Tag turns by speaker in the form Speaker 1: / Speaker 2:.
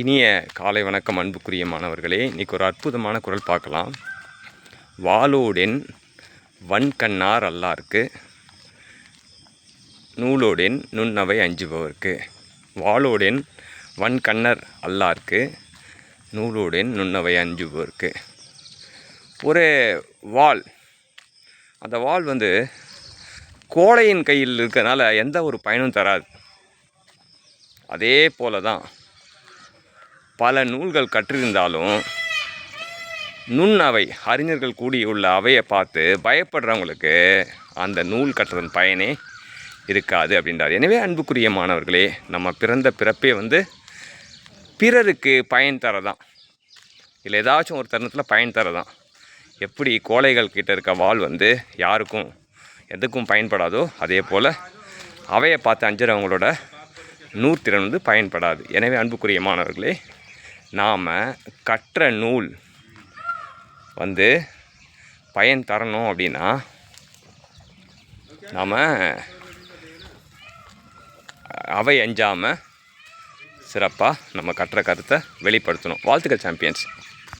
Speaker 1: இனிய காலை வணக்கம் அன்புக்குரிய மாணவர்களே. இன்றைக்கி ஒரு அற்புதமான குரல் பார்க்கலாம். வாலோடென் வன்கண்ணார் அல்லாருக்கு நூலோடென் நுண்ணவை அஞ்சுபவர்க்கு. வாலோடென் வன்கண்ணர் அல்லாருக்கு நூலோடென் நுண்ணவை அஞ்சுபவர்க்கு. ஒரு வால். அந்த வால் வந்து கோழையின் கையில் இருக்கிறனால எந்த ஒரு பயனும் தராது. அதே போல தான் பல நூல்கள் கற்றிருந்தாலும் நுண் அவை அறிஞர்கள் கூடியுள்ள அவையை பார்த்து பயப்படுறவங்களுக்கு அந்த நூல் கற்றதன் பயனே இருக்காது அப்படின்றார். எனவே அன்புக்குரிய மாணவர்களே நம்ம பிறந்த பிறப்பே வந்து பிறருக்கு பயன் தரதான். இல்லை ஏதாச்சும் ஒரு தருணத்தில் பயன் தரதான். எப்படி கோழைகள் கிட்ட இருக்க வாள் வந்து யாருக்கும் எதுக்கும் பயன்படாதோ அதே போல் அவையை பார்த்து அஞ்சுறவங்களோட நூற்திறன் வந்து பயன்படாது. எனவே அன்புக்குரிய மாணவர்களே நாம் கற்ற நூல் வந்து பயன் தரணும் அப்படின்னா நாம் அவை அஞ்சாமல் சிறப்பாக நம்ம கற்ற கருத்தை வெளிப்படுத்தணும். வாழ்த்துக்கள் சாம்பியன்ஸ்.